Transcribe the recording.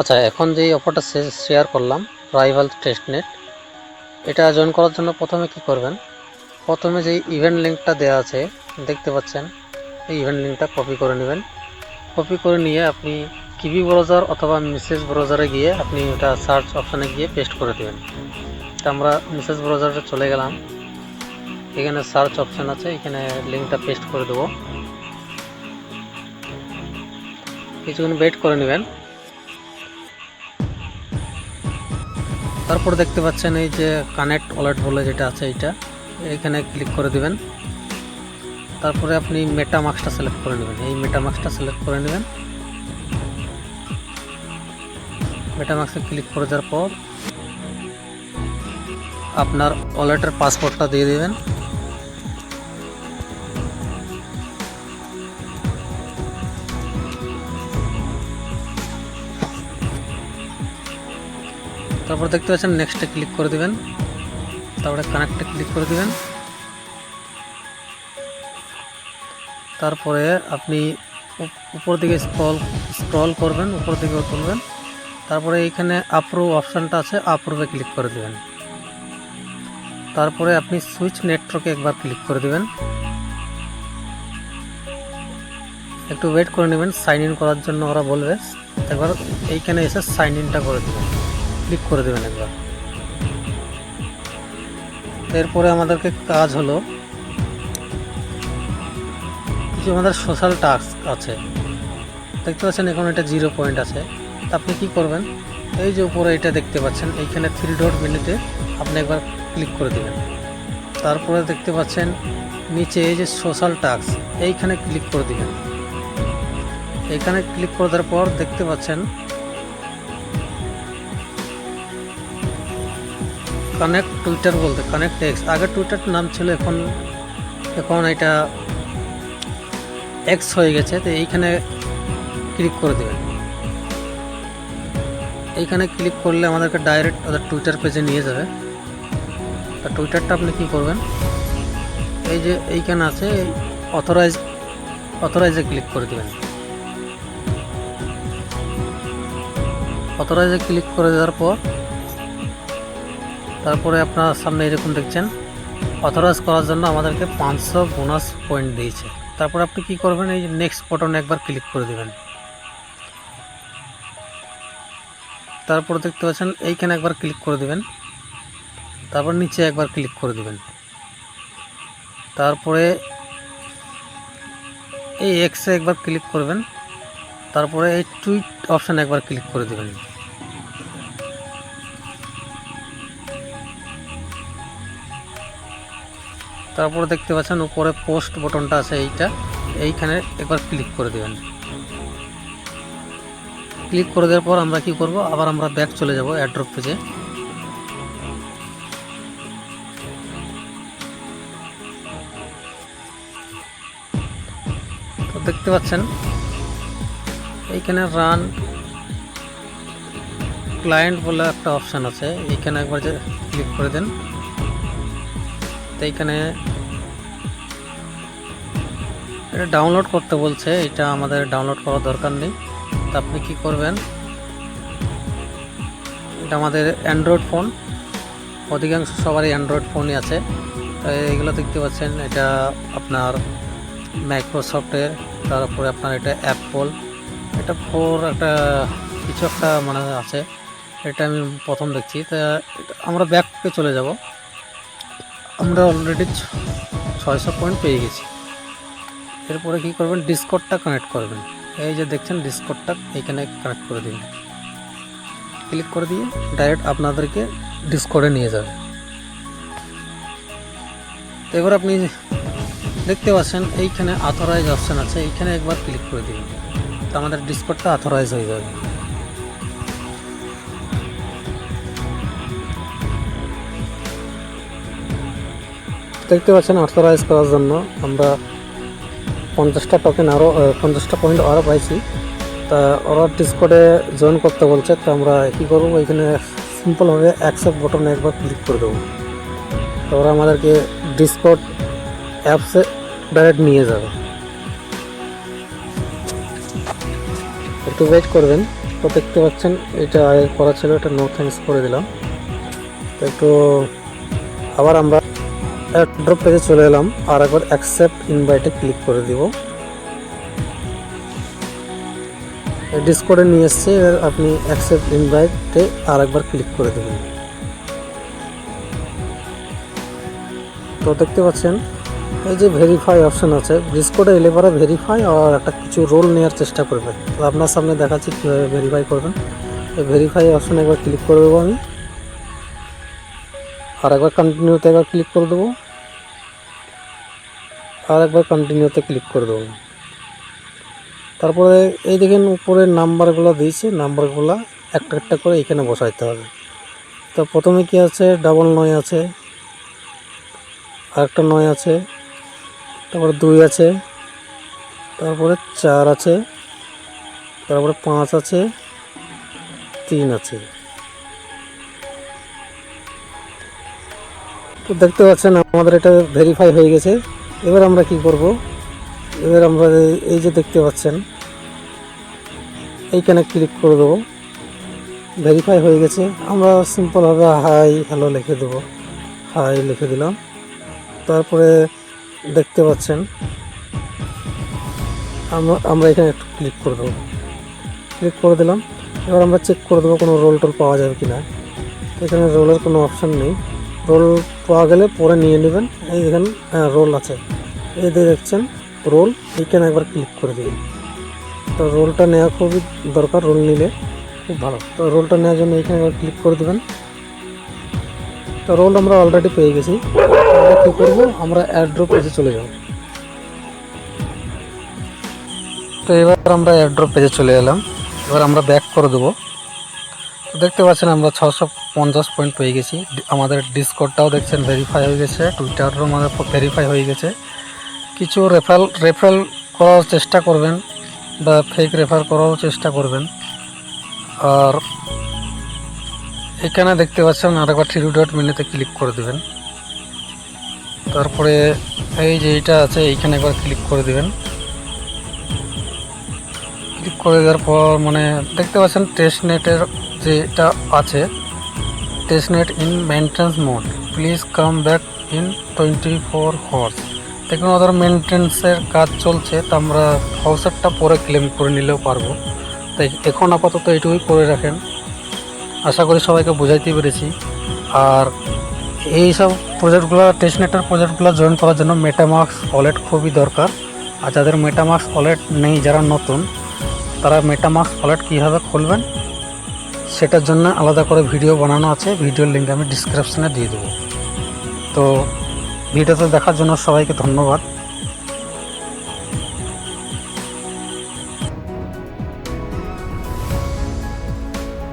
আচ্ছা এখন যে অফারটা শেয়ার করলাম রাইভাল টেস্টনেট এটা জয়েন করার জন্য প্রথমে কি করবেন? প্রথমে যে ইভেন্ট লিঙ্কটা দেওয়া আছে, দেখতে পাচ্ছেন, এই ইভেন্ট লিঙ্কটা কপি করে নেবেন। কপি করে নিয়ে আপনি কিবি ব্রাউজার অথবা মেসেজ ব্রাউজারে গিয়ে আপনি ওটা সার্চ অপশানে গিয়ে পেস্ট করে দেবেন। আমরা মেসেজ ব্রাউজারে চলে গেলাম। এখানে সার্চ অপশান আছে, এখানে লিঙ্কটা পেস্ট করে দেবো। কিছুক্ষণ ওয়েট করে নেবেন। তারপর দেখতে পাচ্ছেন এই যে কানেক্ট ওয়ালেট বলে যেটা আছে এইটা, এখানে ক্লিক করে দিবেন। তারপরে আপনি মেটা মাস্কটা সিলেক্ট করে নেবেন। এই মেটা মার্কসটা সিলেক্ট করে নেবেন। মেটা মার্কসে ক্লিক করে দেওয়ার পর আপনার ওয়ালেটের পাসপোর্টটা দিয়ে দেবেন। তারপর দেখতে পাচ্ছেন নেক্সটে ক্লিক করে দেবেন। তারপরে কানেক্টে ক্লিক করে দেবেন। তারপরে আপনি উপর দিকে স্ক্রল স্ক্রল করবেন, উপর দিকে তুলবেন। তারপরে এইখানে আপ্রুভ অপশানটা আছে আপ্রুভে ক্লিক করে দেবেন। তারপরে আপনি সুইচ নেটওয়ার্কে একবার ক্লিক করে দেবেন। একটু ওয়েট করে নেবেন সাইন ইন করার জন্য ওরা বলবে। একবার এইখানে এসে সাইন ইনটা করে দেবেন। ক্লিক করে দেবেন একবার এরপরে আমাদেরকে কাজ হলো কিছু আমাদের সোশ্যাল টাস্ক আছে। দেখতে পাচ্ছেন এখন এটা জিরো পয়েন্ট আছে। আপনি কি করবেন? এই যে উপরে এটা দেখতে পাচ্ছেন, এইখানে থ্রি ডট মেনুতে আপনি একবার ক্লিক করে দেবেন। তারপরে দেখতে পাচ্ছেন নিচে এই যে সোশ্যাল টাস্ক এইখানে ক্লিক করে দিবেন। এইখানে ক্লিক করে দেওয়ার পর দেখতে পাচ্ছেন কানেক্ট টুইটার বলতে কানেক্ট এক্স আগে টুইটার নাম ছিল এখন এখন এটা এক্স হয়ে গেছে, তো এইখানে ক্লিক করে দেবেন। এইখানে ক্লিক করলে আমাদেরকে ডাইরেক্ট ওদের টুইটার পেজে নিয়ে যাবে। তা টুইটারটা আপনি কী করবেন? এই যে এইখানে আছে অথরাইজ অথরাইজে ক্লিক করে দেবেন। অথরাইজে ক্লিক করে দেওয়ার পর তারপরে আপনার সামনে এরকম দেখছেন অথরাইজ করার জন্য আমাদেরকে পাঁচশো বোনাস পয়েন্ট দিয়েছে। তারপর আপনি কি করবেন, এই নেক্সট বটনে একবার ক্লিক করে দেবেন। তারপর দেখতে পাচ্ছেন, এইখানে একবার ক্লিক করে দেবেন। তারপর নিচে একবার ক্লিক করে দেবেন। তারপরে এই এক্সে একবার ক্লিক করবেন। তারপরে এই টুইট অপশানে একবার ক্লিক করে দেবেন। তারপরে দেখতে পাচ্ছেন উপরে পোস্ট বটনটা আছে এইটা। এইখানে একবার ক্লিক করে দেবেন। ক্লিক করে দেওয়ার পর আমরা কি করব? আবার আমরা ব্যাক চলে যাব অ্যাড্রপ পেজে তো দেখতে পাচ্ছেন, এইখানে রান ক্লায়েন্ট বলে একটা অপশান আছে। এইখানে একবার যে ক্লিক করে দেন। তো এইখানে এটা ডাউনলোড করতে বলছে, এটা আমাদের ডাউনলোড করার দরকার নেই। তা আপনি কি করবেন? এটা আমাদের অ্যান্ড্রয়েড ফোন অধিকাংশ সবারই অ্যান্ড্রয়েড ফোনই আছে। তো এইগুলো দেখতে পাচ্ছেন, এটা আপনার মাইক্রোসফটের তারপরে আপনার এটা অ্যাপল এটা ফোর একটা, কিছু একটা মানে আছে, এটা আমি প্রথম দেখছি। তা আমরা ব্যাককে চলে যাব। আমরা অলরেডি ছয়শো পয়েন্ট পেয়ে গেছি। এরপরে কি করবেন? ডিসকোডটা কানেক্ট করবেন। এই যে দেখছেন ডিসকোডটা এইখানে কানেক্ট করে দিন ক্লিক করে দিয়ে ডাইরেক্ট আপনাদেরকে ডিসকোডে নিয়ে যাবে। তো এবার আপনি দেখতে পাচ্ছেন, এইখানে আথরাইজ অপশান আছে। এইখানে একবার ক্লিক করে দিন তো আমাদের ডিসকোডটা আথরাইজ হয়ে যাবে। দেখতে পাচ্ছেন অথরাইজ করার জন্য আমরা পঞ্চাশটা টোকেন আরও পঞ্চাশটা পয়েন্ট আরও পাইছি। তা ওরা ডিসকোডে জয়েন করতে বলছে, তো আমরা কী করব? এখানে সিম্পলভাবে অ্যাকসেপ্ট বটনে একবার ক্লিক করে দেবো। তো ওরা আমাদেরকে ডিসকোড অ্যাপসে ডাইরেক্ট নিয়ে যাবে। একটু ওয়েট করবেন। তো দেখতে পাচ্ছেন, এটা আগে করা ছিল, এটা নো থ্যাঙ্কস করে দিলাম। তো একটু আবার আমরা ড্রপ পেজে চলে এলাম, আর একবার অ্যাকসেপ্ট ইনভাইটে ক্লিক করে দিব। ডিসকোডে নিয়ে এসছে এবার আপনি অ্যাকসেপ্ট ইনভাইটে আর একবার ক্লিক করে দেবেন। তো দেখতে পাচ্ছেন, এই যে ভেরিফাই অপশন আছে ডিসকোডে এলে পরে ভেরিফাই আর একটা কিছু রোল নেওয়ার চেষ্টা করবেন। তো আপনার সামনে দেখাচ্ছি কীভাবে ভেরিফাই করবেন। এই ভেরিফাই অপশনে একবার ক্লিক করে দেবো আমি। আর একবার কন্টিনিউতে একবার ক্লিক করে দেবো। আর একবার কন্টিনিউতে ক্লিক করে দেবো। তারপরে এই দেখেন উপরে নাম্বারগুলো দিয়েছে নাম্বারগুলো একটা একটা করে এখানে বসাইতে হবে। তো প্রথমে কি আছে? ডাবল নয় আছে, আরেকটা নয় আছে, তারপরে দুই আছে, তারপরে চার আছে, তারপরে পাঁচ আছে, তিন আছে। তো দেখতে পাচ্ছেন, আমাদের এটা ভেরিফাই হয়ে গেছে। এবার আমরা কি করব? এবার আমরা এই- যে দেখতে পাচ্ছেন, এইখানে ক্লিক করে দেবো। ভেরিফাই হয়ে গেছে। আমরা সিম্পলভাবে হাই হ্যালো লিখে দেবো। হাই লিখে দিলাম। তারপরে দেখতে পাচ্ছেন, আমরা আমরা এখানে একটু ক্লিক করে দেবো। ক্লিক করে দিলাম। এবার আমরা চেক করে দেবো কোনো রোল টোল পাওয়া যাবে কি না এখানে রোলের কোনো অপশান নেই। রোল পাওয়া গেলে পরে নিয়ে নেবেন। এই এখানে হ্যাঁ রোল আছে। এই দেখছেন, রোল, এইখানে একবার ক্লিক করে দিন তো রোলটা নেওয়া খুবই দরকার, রোল নিলে খুব ভালো। তো রোলটা নেওয়ার জন্য এইখানে একবার ক্লিক করে দেবেন। তো রোল আমরা অলরেডি পেয়ে গেছি। আমরা কী করব? আমরা অ্যাড্রপ পেজে চলে যাব। তো এবার আমরা অ্যাড্রপ পেজে চলে এলাম। এবার আমরা ব্যাক করে দেবো। দেখতে পাচ্ছেন, আমরা ছশো পঞ্চাশ পয়েন্ট পেয়ে গেছি। আমাদের ডিসকোডটাও দেখছেন ভেরিফাই হয়ে গেছে টুইটারও আমাদের ভেরিফাই হয়ে গেছে। কিছু রেফারেল রেফারেল করার চেষ্টা করবেন বা ফেক রেফার করারও চেষ্টা করবেন। আর এখানে দেখতে পাচ্ছেন, আরেকবার থ্রি ডট মেনুতে ক্লিক করে দেবেন। তারপরে এই যে এইটা আছে, এইখানে একবার ক্লিক করে দেবেন। ক্লিক করে দেওয়ার পর মানে দেখতে পাচ্ছেন টেস্ট নেটের যে এটা আছে in maintenance mode please come back in twenty four hours দেখুন ওদের মেনটেন্সের কাজ চলছে, তো আমরা হাউসারটা পরে ক্লেম করে নিলেও পারব। তাই এখন আপাতত এইটুকুই করে রাখেন। আশা করি সবাইকে বোঝাইতে পেরেছি। আর এই সব প্রজেক্টগুলো টেস্টনেটের প্রজেক্টগুলো জয়েন করার জন্য মেটামাক্স ওয়ালেট খুবই দরকার। আর যাদের মেটামাক্স ওয়ালেট নেই, যারা নতুন, তারা মেটামাক্স ওয়ালেট কীভাবে খুলবেন? সেটার জন্য আলাদা করে ভিডিও বানানো আছে। ভিডিওর লিঙ্ক আমি ডিসক্রিপশানে দিয়ে দেবো। তো ভিডিওতে দেখার জন্য সবাইকে ধন্যবাদ।